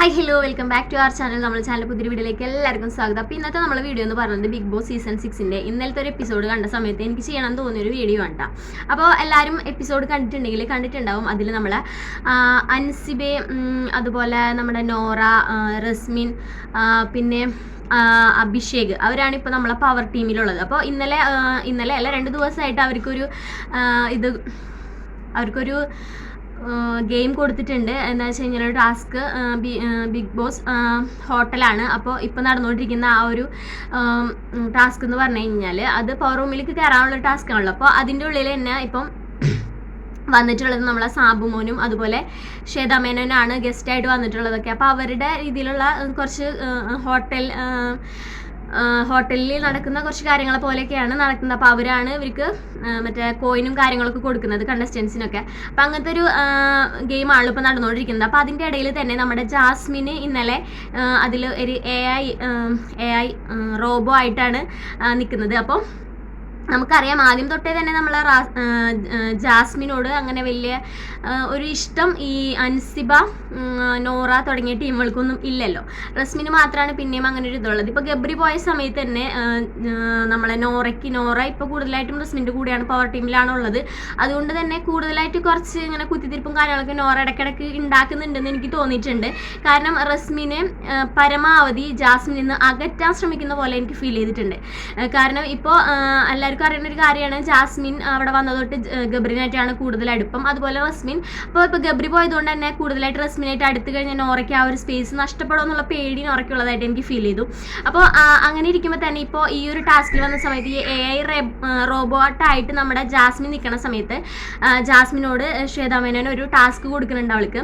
Hi hello welcome back to our channel നമ്മുടെ channel പുതിയ വീഡിയോയിലേക്ക് എല്ലാവർക്കും സ്വാഗതം. അപ്പോൾ ഇന്നത്തെ നമ്മുടെ വീഡിയോ എന്ന് പറയുന്നത് ബിഗ് ബോസ് സീസൺ സിക്സിന്റെ ഇന്നലത്തെ ഒരു എപ്പിസോഡ് കണ്ട സമയത്ത് എനിക്ക് ചെയ്യണം തോന്നിയ ഒരു വീഡിയോ ആണ് അപ്പോൾ എല്ലാവരും എപ്പിസോഡ് കണ്ടിട്ടുണ്ടെങ്കിൽ കണ്ടിട്ടുണ്ടാവും. അതിൽ നമ്മൾ അൻസിബെ അതുപോലെ നമ്മുടെ നോറ റസ്മിൻ പിന്നെ അഭിഷേക് അവരാണ് ഇപ്പോൾ നമ്മളെ പവർ ടീമിലുള്ളത് അപ്പോൾ ഇന്നലെ ഇന്നലെ അല്ല രണ്ട് ദിവസമായിട്ട് അവർക്കൊരു ഇത് അവർക്കൊരു ഗെയിം കൊടുത്തിട്ടുണ്ട്. എന്താ വെച്ച് കഴിഞ്ഞാൽ ഒരു ടാസ്ക് ബിഗ് ബോസ് ഹോട്ടലാണ്. അപ്പോൾ ഇപ്പോൾ നടന്നുകൊണ്ടിരിക്കുന്ന ആ ഒരു ടാസ്ക് എന്ന് പറഞ്ഞു കഴിഞ്ഞാൽ അത് പവർ റൂമിലേക്ക് കയറാനുള്ള ടാസ്ക് ആണല്ലോ. അപ്പോൾ അതിന്റെ ഉള്ളിൽ തന്നെ ഇപ്പം വന്നിട്ടുള്ളത് നമ്മളെ സാബുമോനും അതുപോലെ ശ്വേതാമേനോനാണ് ഗസ്റ്റായിട്ട് വന്നിട്ടുള്ളതൊക്കെ. അപ്പോൾ അവരുടെ രീതിയിലുള്ള കുറച്ച് ഹോട്ടൽ ഹോട്ടലിൽ നടക്കുന്ന കുറച്ച് കാര്യങ്ങളെ പോലെയൊക്കെയാണ് നടക്കുന്നത്. അപ്പോൾ അവരാണ് ഇവർക്ക് മറ്റേ കോയിനും കാര്യങ്ങളൊക്കെ കൊടുക്കുന്നത് കണ്ടസ്റ്റൻസിനൊക്കെ അപ്പോൾ അങ്ങനത്തെ ഒരു ഗെയിമാണ് ഇപ്പോൾ നടന്നുകൊണ്ടിരിക്കുന്നത്. അപ്പോൾ അതിന്റെ ഇടയിൽ തന്നെ നമ്മുടെ ജാസ്മിന് ഇന്നലെ അതിൽ ഒരു A I A I robo ആയിട്ടാണ് നിൽക്കുന്നത്. അപ്പോൾ നമുക്കറിയാം ആദ്യം തൊട്ടേ തന്നെ നമ്മൾ ജാസ്മിനോട് അങ്ങനെ വലിയ ഒരു ഇഷ്ടം ഈ അൻസിബ നോറ തുടങ്ങിയ ടീമുകൾക്കൊന്നും ഇല്ലല്ലോ. റസ്മിന് മാത്രമാണ് പിന്നെയും അങ്ങനെ ഒരു ഇതുള്ളത്. ഇപ്പോൾ ഗബ്രി പോയ സമയത്ത് തന്നെ നമ്മളെ നോറയ്ക്ക് നോറ ഇപ്പോൾ കൂടുതലായിട്ടും റസ്മിന്റെ കൂടെയാണ് പവർ ടീമിലാണ് ഉള്ളത്. അതുകൊണ്ട് തന്നെ കൂടുതലായിട്ട് കുറച്ച് ഇങ്ങനെ കുത്തിത്തിരിപ്പും കാര്യങ്ങളൊക്കെ നോറ ഇടയ്ക്കിടയ്ക്ക് ഉണ്ടാക്കുന്നുണ്ടെന്ന് എനിക്ക് തോന്നിയിട്ടുണ്ട്. കാരണം റസ്മിനെ പരമാവധി ജാസ്മിൻ നിന്ന് അകറ്റാൻ ശ്രമിക്കുന്ന പോലെ എനിക്ക് ഫീൽ ചെയ്തിട്ടുണ്ട്. കാരണം ഇപ്പോൾ എല്ലാവർക്കും അറിയുന്ന ഒരു കാര്യമാണ്. ജാസ്മിൻ അവിടെ വന്നത് തൊട്ട് ജ- ഗബ്രിനായിട്ടാണ് കൂടുതൽ അടുപ്പം. അതുപോലെ റസ്മിൻ. അപ്പോൾ ഇപ്പോൾ ഗബ്രി പോയതുകൊണ്ട് തന്നെ കൂടുതലായിട്ട് റസ്മിനായിട്ട് അടുത്ത് കഴിഞ്ഞാൽ നോറയ്ക്ക് ആ ഒരു സ്പേസ് നഷ്ടപ്പെടും എന്നുള്ള പേടി നോറയ്ക്കുള്ളതായിട്ട് എനിക്ക് ഫീൽ ചെയ്തു. അപ്പോൾ അങ്ങനെ ഇരിക്കുമ്പോൾ തന്നെ ഇപ്പോൾ ഈ ഒരു ടാസ്കിൽ വന്ന സമയത്ത് ഈ എ ഐ റോബോട്ടായിട്ട് നമ്മുടെ ജാസ്മിൻ നിൽക്കുന്ന സമയത്ത് ജാസ്മിനോട് ശ്വേതാമേനോ ഒരു ടാസ്ക് കൊടുക്കുന്നുണ്ട് അവൾക്ക്.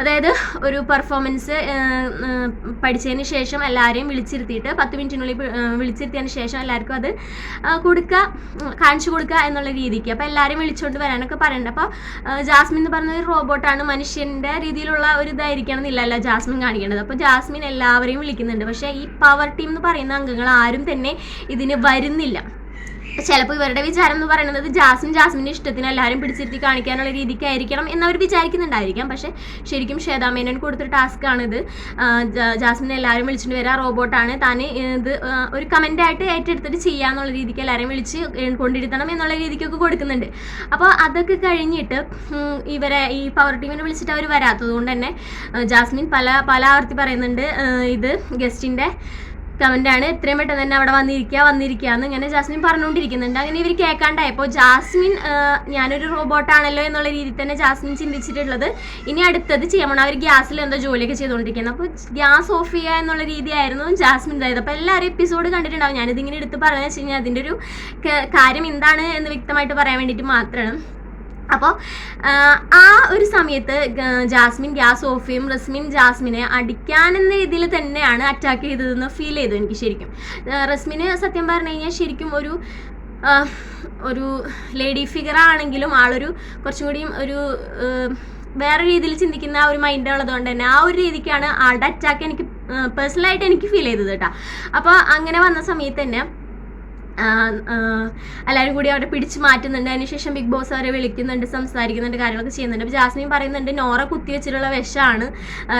അതായത് ഒരു പെർഫോമൻസ് പഠിച്ചതിന് ശേഷം എല്ലാവരെയും വിളിച്ചിരുത്തിയിട്ട് പത്ത് മിനിറ്റിനുള്ളിൽ വിളിച്ചിരുത്തിയതിന് ശേഷം എല്ലാവർക്കും അത് കൊടുക്കുക കാണിച്ചു കൊടുക്കുക എന്നുള്ള രീതിക്ക്. അപ്പോൾ എല്ലാവരെയും വിളിച്ചുകൊണ്ട് വരാനൊക്കെ പറയുന്നുണ്ട് അപ്പോൾ ജാസ്മിൻ എന്ന് പറഞ്ഞ ഒരു റോബോട്ടാണ് മനുഷ്യന്റെ രീതിയിലുള്ള ഒരു ഇതായിരിക്കണം എന്നില്ലല്ലോ ജാസ്മിൻ കാണിക്കേണ്ടത് അപ്പോൾ ജാസ്മിൻ എല്ലാവരെയും വിളിക്കുന്നുണ്ട്. പക്ഷേ ഈ പവർ ടീം എന്ന് പറയുന്ന അംഗങ്ങൾ ആരും തന്നെ ഇതിന് വരുന്നില്ല. ചിലപ്പോൾ ഇവരുടെ വിചാരം എന്ന് പറയുന്നത് ജാസ്മിൻ ജാസ്മിന്റെ ഇഷ്ടത്തിന് എല്ലാവരും പിടിച്ചിരുത്തി കാണിക്കാനുള്ള രീതിക്കായിരിക്കണം എന്നവർ വിചാരിക്കുന്നുണ്ടായിരിക്കാം. പക്ഷേ ശരിക്കും ശ്വേതാമേനൻ കൊടുത്തൊരു ടാസ്ക് ആണിത്. ജാസ്മിൻ ജാസ്മിനെ എല്ലാവരും വിളിച്ചിട്ട് വരാം റോബോട്ടാണ്. താൻ ഇത് ഒരു കമന്റായിട്ട് ഏറ്റെടുത്തിട്ട് ചെയ്യാന്നുള്ള രീതിക്ക് എല്ലാവരും വിളിച്ച് കൊണ്ടിരുത്തണം എന്നുള്ള രീതിക്കൊക്കെ കൊടുക്കുന്നുണ്ട്. അപ്പോൾ അതൊക്കെ കഴിഞ്ഞിട്ട് ഇവരെ ഈ പവർ ടീമിനെ വിളിച്ചിട്ട് അവർ വരാത്തത് കൊണ്ട് തന്നെ ജാസ്മിൻ പല പല ആവർത്തി പറയുന്നുണ്ട് ഇത് ഗസ്റ്റിന്റെ കമന്റാണ് എത്രയും പെട്ടെന്ന് തന്നെ അവിടെ വന്നിരിക്കുക വന്നിരിക്കുക എന്ന് ഇങ്ങനെ ജാസ്മിൻ പറഞ്ഞുകൊണ്ടിരിക്കുന്നുണ്ട്. അങ്ങനെ ഇവർ കേൾക്കാണ്ടായപ്പോൾ ജാസ്മിൻ ഞാനൊരു റോബോട്ടാണല്ലോ എന്നുള്ള രീതിയിൽ തന്നെ ജാസ്മിൻ ചിന്തിച്ചിട്ടുള്ളത്. ഇനി അടുത്തത് ചെയ്യണം. അവർ ഗ്യാസിൽ എന്തോ ജോലിയൊക്കെ ചെയ്തുകൊണ്ടിരിക്കുന്നത് അപ്പോൾ ഗ്യാസ് ഓഫ് ചെയ്യുക എന്നുള്ള രീതിയായിരുന്നു ജാസ്മിൻ ഇതായത് അപ്പോൾ എല്ലാവരും എപ്പിസോഡ് കണ്ടിട്ടുണ്ടാവും. ഞാനിതിങ്ങനെ എടുത്ത് പറഞ്ഞാൽ വെച്ച് കഴിഞ്ഞാൽ അതിന്റെ ഒരു കാര്യം എന്താണ് എന്ന് വ്യക്തമായിട്ട് പറയാൻ വേണ്ടിയിട്ട് മാത്രമാണ്. അപ്പോൾ ആ ഒരു സമയത്ത് ജാസ്മിൻ ഗ്യാസ് ഓഫ് ചെയ്യും റസ്മിൻ ജാസ്മിനെ അടിക്കാനെന്ന രീതിയിൽ തന്നെയാണ് അറ്റാക്ക് ചെയ്തതെന്ന് ഫീൽ ചെയ്തു എനിക്ക് ശരിക്കും. റസ്മിന് സത്യം പറഞ്ഞു കഴിഞ്ഞാൽ ശരിക്കും ഒരു ഒരു ലേഡി ഫിഗർ ആണെങ്കിലും ആളൊരു കുറച്ചും കൂടിയും ഒരു വേറെ രീതിയിൽ ചിന്തിക്കുന്ന ഒരു മൈൻഡ് ഉള്ളതുകൊണ്ട് തന്നെ ആ ഒരു രീതിക്കാണ് ആളുടെ അറ്റാക്ക് എനിക്ക് പേഴ്സണലായിട്ട് എനിക്ക് ഫീൽ ചെയ്തത് കേട്ടോ. അപ്പോൾ അങ്ങനെ വന്ന സമയത്ത് തന്നെ എല്ലാവരും കൂടി അവിടെ പിടിച്ച് മാറ്റുന്നുണ്ട്. അതിനുശേഷം ബിഗ് ബോസ് അവരെ വിളിക്കുന്നുണ്ട് സംസാരിക്കുന്നുണ്ട് കാര്യങ്ങളൊക്കെ ചെയ്യുന്നുണ്ട്. അപ്പോൾ ജാസ്മിൻ പറയുന്നുണ്ട് നോറ കുത്തി വെച്ചിട്ടുള്ള വിഷമാണ്.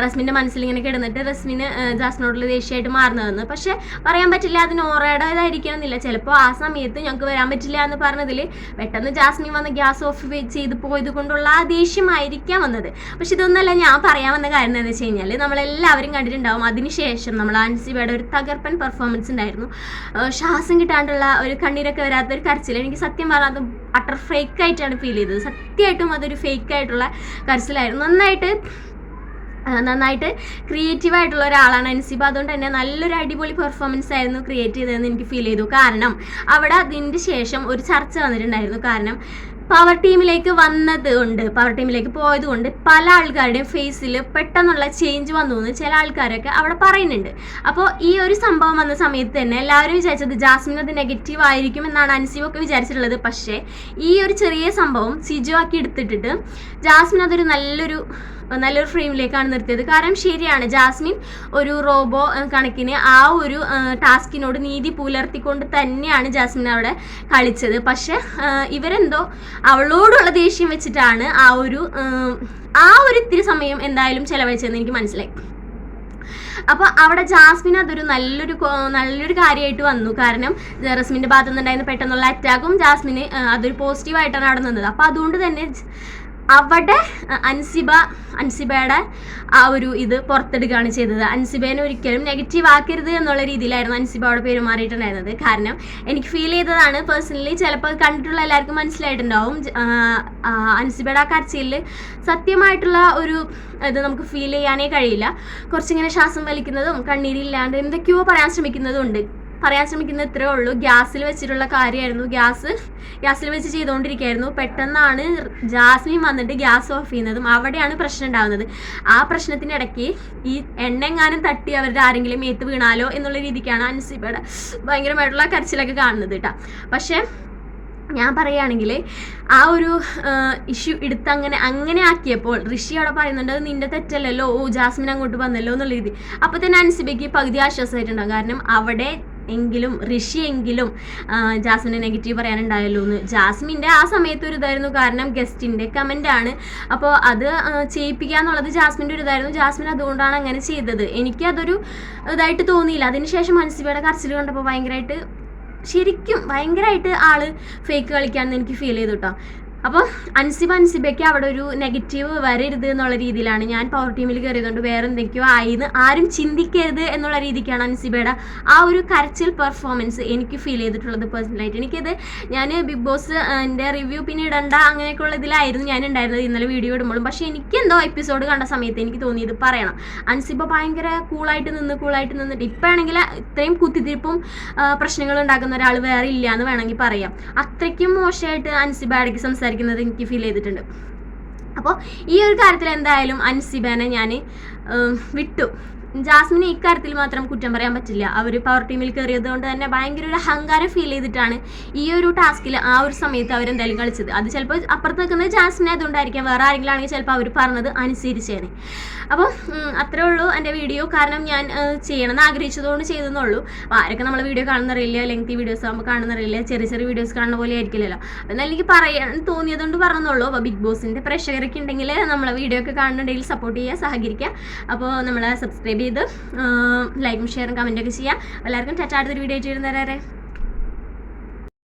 റസ്മിന്റെ മനസ്സിൽ ഇങ്ങനെ കിടന്നിട്ട് റസ്മിന് ജാസ്മിനോടുള്ള ദേഷ്യമായിട്ട് മാറുന്നതെന്ന്. പക്ഷേ പറയാൻ പറ്റില്ല അത് നോറയുടേതായിരിക്കണം എന്നില്ല ചിലപ്പോൾ ആ സമയത്ത് ഞങ്ങൾക്ക് വരാൻ പറ്റില്ല എന്ന് പറഞ്ഞതിൽ പെട്ടെന്ന് ജാസ്മിൻ വന്ന് ഗ്യാസ് ഓഫ് ചെയ്ത് പോയത് കൊണ്ടുള്ള ആ ദേഷ്യമായിരിക്കാം വന്നത്. പക്ഷെ ഇതൊന്നുമല്ല ഞാൻ പറയാൻ വന്ന കാര്യം എന്താണെന്ന് വെച്ച് കഴിഞ്ഞാൽ നമ്മളെല്ലാവരും കണ്ടിട്ടുണ്ടാവും. അതിനുശേഷം നമ്മൾ ആൻസിബയുടെ ഒരു തകർപ്പൻ പെർഫോമൻസ് ഉണ്ടായിരുന്നു. ശ്വാസം കിട്ടാണ്ടുള്ള ഒരു കണ്ണീരൊക്കെ വരാത്ത ഒരു കരച്ചിൽ എനിക്ക് സത്യം പറഞ്ഞാൽ അത് അട്ടർ ഫേക്ക് ആയിട്ടാണ് ഫീൽ ചെയ്തത്. സത്യമായിട്ടും അതൊരു ഫേക്ക് ആയിട്ടുള്ള കരച്ചിലായിരുന്നു. നന്നായിട്ട് നന്നായിട്ട് ക്രിയേറ്റീവ് ആയിട്ടുള്ള ഒരാളാണ് അൻസിബ. അതുകൊണ്ട് തന്നെ നല്ലൊരു അടിപൊളി പെർഫോമൻസ് ആയിരുന്നു ക്രിയേറ്റ് ചെയ്തതെന്ന് എനിക്ക് ഫീൽ ചെയ്തു. കാരണം അവിടെ അതിന്റെ ശേഷം ഒരു ചർച്ച വന്നിട്ടുണ്ടായിരുന്നു. കാരണം പവർ ടീമിലേക്ക് വന്നത് കൊണ്ട് പവർ ടീമിലേക്ക് പോയത് കൊണ്ട് പല ആൾക്കാരുടെയും ഫേസിൽ പെട്ടെന്നുള്ള ചേഞ്ച് വന്നു എന്ന് ചില ആൾക്കാരൊക്കെ അവിടെ പറയുന്നുണ്ട്. അപ്പോൾ ഈ ഒരു സംഭവം വന്ന സമയത്ത് തന്നെ എല്ലാവരും വിചാരിച്ചത് ജാസ്മിൻ അത് നെഗറ്റീവ് ആയിരിക്കും എന്നാണ് അൻസിബ് ഒക്കെ വിചാരിച്ചിട്ടുള്ളത്. പക്ഷേ ഈ ഒരു ചെറിയ സംഭവം സിജു ആക്കി എടുത്തിട്ടിട്ട് ജാസ്മിൻ അതൊരു നല്ലൊരു നല്ലൊരു ഫ്രെയിമിലേക്കാണ് നിർത്തിയത്. കാരണം ശരിയാണ് ജാസ്മിൻ ഒരു റോബോ കണക്കിന് ആ ഒരു ടാസ്കിനോട് നീതി പുലർത്തിക്കൊണ്ട് തന്നെയാണ് ജാസ്മിൻ അവിടെ കളിച്ചത്. പക്ഷെ ഇവരെന്തോ അവളോടുള്ള ദേഷ്യം വെച്ചിട്ടാണ് ആ ഒരു ആ ഒരു ഇത്തിരി സമയം എന്തായാലും ചെലവഴിച്ചതെന്ന് എനിക്ക് മനസ്സിലായി. അപ്പോൾ അവിടെ ജാസ്മിൻ അതൊരു നല്ലൊരു നല്ലൊരു കാര്യമായിട്ട് വന്നു. കാരണം ജെറസ്മിന്റെ ഭാഗത്തുനിന്നുണ്ടായിരുന്ന പെട്ടെന്നുള്ള അറ്റാക്കും ജാസ്മിന് അതൊരു പോസിറ്റീവായിട്ടാണ് അവിടെ നിന്നത്. അപ്പോൾ അതുകൊണ്ട് തന്നെ അവിടെ അൻസിബ അൻസിബയുടെ ആ ഒരു ഇത് പുറത്തെടുക്കുകയാണ് ചെയ്തത്. അൻസിബേനെ ഒരിക്കലും നെഗറ്റീവ് ആക്കരുത് എന്നുള്ള രീതിയിലായിരുന്നു അൻസിബ അവിടെ പെരുമാറിയിട്ടുണ്ടായിരുന്നത് കാരണം എനിക്ക് ഫീൽ ചെയ്തതാണ് പേഴ്സണലി ചിലപ്പോൾ കണ്ടിട്ടുള്ള എല്ലാവർക്കും മനസ്സിലായിട്ടുണ്ടാവും. അൻസിബയുടെ ആ കരച്ചിലിൽ സത്യമായിട്ടുള്ള ഒരു ഇത് നമുക്ക് ഫീൽ ചെയ്യാനേ കഴിയില്ല. കുറച്ചിങ്ങനെ ശ്വാസം വലിക്കുന്നതും കണ്ണീരില്ലാണ്ട് എന്തൊക്കെയോ പറയാൻ ശ്രമിക്കുന്നതും ഉണ്ട്. പറയാൻ ശ്രമിക്കുന്നത് ഇത്രേ ഉള്ളൂ. ഗ്യാസിൽ വെച്ചിട്ടുള്ള കാര്യമായിരുന്നു. ഗ്യാസ് ഗ്യാസിൽ വെച്ച് ചെയ്തുകൊണ്ടിരിക്കുകയായിരുന്നു. പെട്ടെന്നാണ് ജാസ്മിൻ വന്നിട്ട് ഗ്യാസ് ഓഫ് ചെയ്യുന്നതും അവിടെയാണ് പ്രശ്നം ഉണ്ടാകുന്നത് ആ പ്രശ്നത്തിനിടയ്ക്ക് ഈ എണ്ണെങ്ങാനും തട്ടി അവരുടെ ആരെങ്കിലും മേത്ത് വീണാലോ എന്നുള്ള രീതിക്കാണ് അൻസിബയുടെ ഭയങ്കരമായിട്ടുള്ള കരച്ചിലൊക്കെ കാണുന്നത് കേട്ടോ. പക്ഷേ ഞാൻ പറയുകയാണെങ്കിൽ ആ ഒരു ഇഷ്യൂ എടുത്ത് അങ്ങനെ അങ്ങനെ ആക്കിയപ്പോൾ ഋഷി അവിടെ പറയുന്നുണ്ട് "അത് നിന്റെ തെറ്റല്ലല്ലോ. ഓ ജാസ്മിൻ അങ്ങോട്ട് വന്നല്ലോ എന്നുള്ള രീതി. അപ്പോൾ തന്നെ അൻസിബയ്ക്ക് പകുതി ആശ്വാസമായിട്ടുണ്ടാകും. കാരണം അവിടെ എങ്കിലും ഋഷി എങ്കിലും ജാസ്മിനെ നെഗറ്റീവ് പറയാനുണ്ടായല്ലോ എന്ന് ജാസ്മിന്റെ ആ സമയത്ത് ഒരു ഇതായിരുന്നു കാരണം ഗസ്റ്റിന്റെ കമന്റ് ആണ്. അപ്പോൾ അത് ചെയ്യിപ്പിക്കുക എന്നുള്ളത് ജാസ്മിന്റെ ഒരു ഇതായിരുന്നു. ജാസ്മിൻ അതുകൊണ്ടാണ് അങ്ങനെ ചെയ്തത്. എനിക്ക് അതൊരു ഇതായിട്ട് തോന്നിയില്ല. അതിനുശേഷം അൻസിബയുടെ കരച്ചിൽ കണ്ടപ്പോൾ ഭയങ്കരമായിട്ട് ശരിക്കും ഭയങ്കരമായിട്ട് ആൾ ഫേക്ക് കളിക്കാന്ന് എനിക്ക് ഫീൽ ചെയ്തു കേട്ടോ അപ്പോൾ അൻസിബ അൻസിബയ്ക്ക് അവിടെ ഒരു നെഗറ്റീവ് വരരുത് എന്നുള്ള രീതിയിലാണ് ഞാൻ പവർ ടീമിൽ കയറിയതുകൊണ്ട് വേറെ എന്തൊക്കെയോ ആയിന്ന്. ആരും ചിന്തിക്കരുത് എന്നുള്ള രീതിക്കാണ് അൻസിബയുടെ ആ ഒരു കരച്ചിൽ പെർഫോമൻസ് എനിക്ക് ഫീൽ ചെയ്തിട്ടുള്ളത് പേഴ്സണലായിട്ട് എനിക്കത് ഞാൻ ബിഗ് ബോസ് എന്റെ റിവ്യൂ പിന്നെ ഇടണ്ട അങ്ങനെയൊക്കെയുള്ള ഇതിലായിരുന്നു ഞാൻ ഉണ്ടായിരുന്നത് ഇന്നലെ വീഡിയോ ഇടുമ്പോഴും. പക്ഷേ എനിക്ക് എന്തോ എപ്പിസോഡ് കണ്ട സമയത്ത് എനിക്ക് തോന്നിയത് പറയണം. അൻസിബ ഭയങ്കര കൂളായിട്ട് നിന്ന് കൂളായിട്ട് നിന്നിട്ട് ഇപ്പം ആണെങ്കിൽ ഇത്രയും കുത്തിത്തിരിപ്പും പ്രശ്നങ്ങളുണ്ടാക്കുന്ന ഒരാൾ വേറെ ഇല്ല എന്ന് വേണമെങ്കിൽ പറയാം. അത്രയ്ക്കും മോശമായിട്ട് അൻസിബ ഇടയ്ക്ക് സംസാരിക്കുന്നത് എനിക്ക് ഫീൽ ചെയ്തിട്ടുണ്ട്. അപ്പോൾ ഈ ഒരു കാര്യത്തിൽ എന്തായാലും അൻസിബേനെ ഞാൻ വിട്ടു. ജാസ്മിനെ ഇക്കാര്യത്തിൽ മാത്രം കുറ്റം പറയാൻ പറ്റില്ല. അവർ പവർ ടീമിൽ കയറിയത് കൊണ്ട് തന്നെ ഭയങ്കര ഒരു അഹങ്കാരം ഫീൽ ചെയ്തിട്ടാണ് ഈ ഒരു ടാസ്കിൽ ആ ഒരു സമയത്ത് അവരെന്തായാലും കളിച്ചത്. അത് ചിലപ്പോൾ അപ്പുറത്ത് നിൽക്കുന്നത് ജാസ്മിനെ അതുകൊണ്ടായിരിക്കാം. വേറെ ആരെങ്കിലും ആണെങ്കിൽ ചിലപ്പോൾ അവർ പറഞ്ഞത് അനുസരിച്ചേനെ. അപ്പോൾ അത്രേ ഉള്ളൂ എന്റെ വീഡിയോ കാരണം ഞാൻ ചെയ്യണമെന്ന് ആഗ്രഹിച്ചതുകൊണ്ട് ചെയ്തെന്നുള്ളൂ അപ്പോൾ ആരൊക്കെ നമ്മളെ വീഡിയോ കാണുന്നറിയില്ല ലെങ്തി വീഡിയോസ് ആകുമ്പോൾ കാണുന്നറിയില്ല ചെറിയ ചെറിയ വീഡിയോസ് കാണുന്ന പോലെ ആയിരിക്കില്ലല്ലോ. എന്നാൽ എനിക്ക് പറയാൻ തോന്നിയതുകൊണ്ട് പറഞ്ഞെന്നുള്ളൂ അപ്പോൾ ബിഗ് ബോസിന്റെ പ്രേക്ഷകരൊക്കെ ഉണ്ടെങ്കിൽ നമ്മളെ വീഡിയോ ഒക്കെ കാണുന്നുണ്ടെങ്കിൽ സപ്പോർട്ട് ചെയ്യുക സഹകരിക്കുക. അപ്പോൾ നമ്മളെ സബ്സ്ക്രൈബ് ചെയ്ത് ലൈക്കും ഷെയറും കമന്റൊക്കെ ചെയ്യുക എല്ലാവർക്കും ടാറ്റ വീഡിയോ ചെയ്തു തരാറേ